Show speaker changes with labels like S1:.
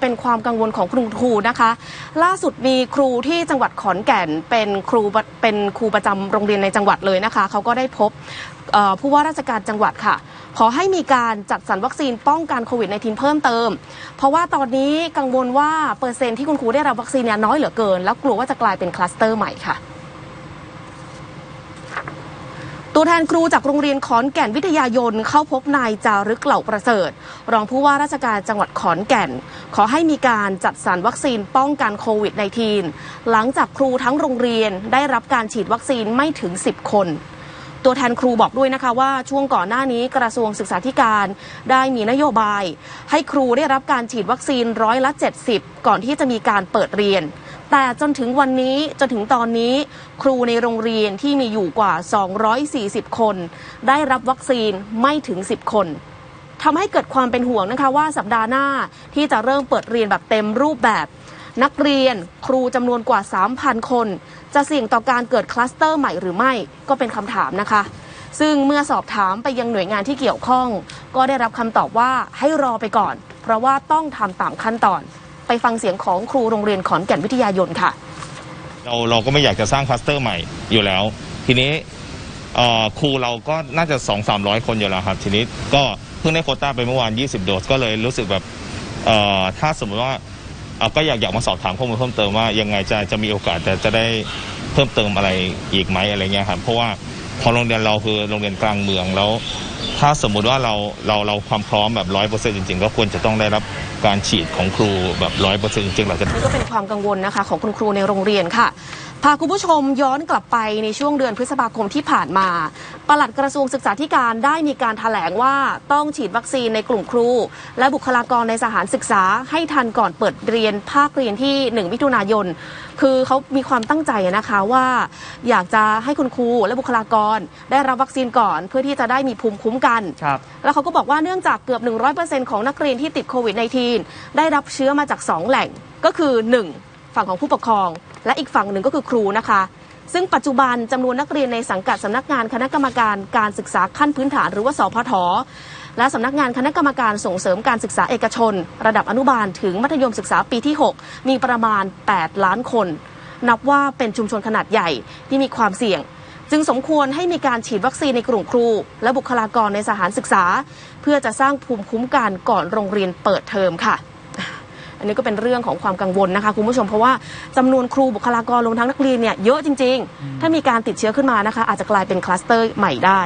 S1: เป็นความกังวลของคุณครูนะคะ ล่าสุดมีครูที่จังหวัดขอนแก่นเป็นครูเป็นครูประจำโรงเรียนในจังหวัดเลยนะคะ เขาก็ได้พบผู้ว่าราชการจังหวัดค่ะ ขอให้มีการจัดสรรวัคซีนป้องกันโควิด -19 เพิ่มเติม เพราะว่าตอนนี้กังวลว่าเปอร์เซ็นต์ที่คุณครูได้รับวัคซีนเนี่ยน้อยเหลือเกิน แล้วกลัวว่าจะกลายเป็นคลัสเตอร์ใหม่ค่ะ ตัวแทนครูจากโรงเรียนขอนแก่นวิทยายนเข้าพบนายจารึกเหล่าประเสริฐ รองผู้ว่าราชการจังหวัดขอนแก่น ขอให้มีการจัดสรรวัคซีนป้องกันโควิด -19 หลังจากครูทั้งโรงเรียนได้รับการฉีดวัคซีนไม่ถึง 10 คน ตัวแทนครูบอกด้วยนะคะว่าช่วงก่อนหน้านี้กระทรวงศึกษาธิการได้มีนโยบาย ให้ครูได้รับการฉีดวัคซีนร้อยละ 70 ก่อนที่จะมีการเปิดเรียน แต่จนถึงวันนี้จนถึงตอนนี้ครูในโรงเรียนที่มีอยู่กว่า 240 คน ได้รับวัคซีนไม่ถึง 10 คนทำให้เกิดความเป็นห่วงนะคะว่าสัปดาห์หน้าที่จะเริ่มเปิดเรียนแบบเต็มรูปแบบ นักเรียนครูจำนวนกว่า 3,000 คน จะเสี่ยงต่อการเกิดคลัสเตอร์ใหม่หรือไม่ก็เป็นคำถามนะคะซึ่งเมื่อสอบถามไปยังหน่วยงานที่เกี่ยวข้อง ก็ได้รับคำตอบว่าให้รอไปก่อน เพราะว่าต้องทำตามขั้นตอน ไปฟังเสียงของครูโรงเรียนขอนแก่นวิทยายนค่ะ
S2: เราเราก็ไม่อยากจะสร้างคลัสเตอร์ใหม่อยู่แล้ว ทีนี้เอ่อครูเราก็น่าจะ 2 3 0 0 คนอยู่แล้วครับ ทีนี้ก็เพิ่งได้โควต้าไปเมื่อวาน 20 โดสก็เลยรู้สึกแบบเอ่อถ้าสมมติว่าเอ่อก็อยากอยากมาสอบถามข้อมูลเพิ่มเติมว่ายังไงจะจะมีโอกาสจะจะได้เพิ่มเติมอะไรอีกไหมอะไรเงี้ยครับเพราะว่าพอโรงเรียนเราคือโรงเรียนกลางเมืองแล้ว ถ้าสมมุติว่าเราเราเราความพร้อมแบบร้อยเปอร์เซ็นต์จริงๆ ก็ควรจะต้องได้รับการฉีดของครูแบบร้อยเปอร์เซ็นต์จริงๆเราจะ
S1: นี่ก็เป็นความกังวลนะคะของคุณครูในโรงเรียนค่ะ พาคุณผู้ชมย้อนกลับไปในช่วงเดือนพฤษภาคมที่ผ่านมา ปลัดกระทรวงศึกษาธิการได้มีการถแถลงว่าต้องฉีดวัคซีนในกลุ่มครู และบุคลากรในสถานศึกษาให้ทันก่อนเปิดเรียนภาคเรียนที่ 1 มิถุนายน คือเขามีความตั้งใจนะคะว่า อยากจะให้คุณครูและบุคลากรได้รับวัคซีนก่อนเพื่อที่จะได้มีภูมิคุ้มกัน
S3: ครับ
S1: แล้วเขาก็บอกว่าเนื่องจากเกือบ 100%ของนักเรียนที่ติดโควิด -19 ได้รับเชื้อมาจาก 2 แหล่งก็คือ 1. ฝั่งของผู้ปกครอง และอีกฝั่งหนึ่งก็คือครูนะคะ ซึ่งปัจจุบันจำนวนนักเรียนในสังกัดสำนักงานคณะกรรมการการศึกษาขั้นพื้นฐานหรือว่าสพทและสำนักงานคณะกรรมการส่งเสริมการศึกษาเอกชน ระดับอนุบาลถึงมัธยมศึกษาปีที่ 6 มีประมาณ 8 ล้านคน นับว่าเป็นชุมชนขนาดใหญ่ที่มีความเสี่ยง จึงสมควรให้มีการฉีดวัคซีนในกลุ่มครู และบุคลากรในสถานศึกษา เพื่อจะสร้างภูมิคุ้มกันก่อนโรงเรียนเปิดเทอมค่ะ อันนี้ก็เป็นเรื่องของความกังวลนะคะคุณผู้ชมเพราะว่าจำนวนครูบุคลากรรวมทั้งนักเรียนเนี่ยเยอะจริง ๆ ถ้ามีการติดเชื้อขึ้นมานะคะ อาจจะกลายเป็นคลัสเตอร์ใหม่ได้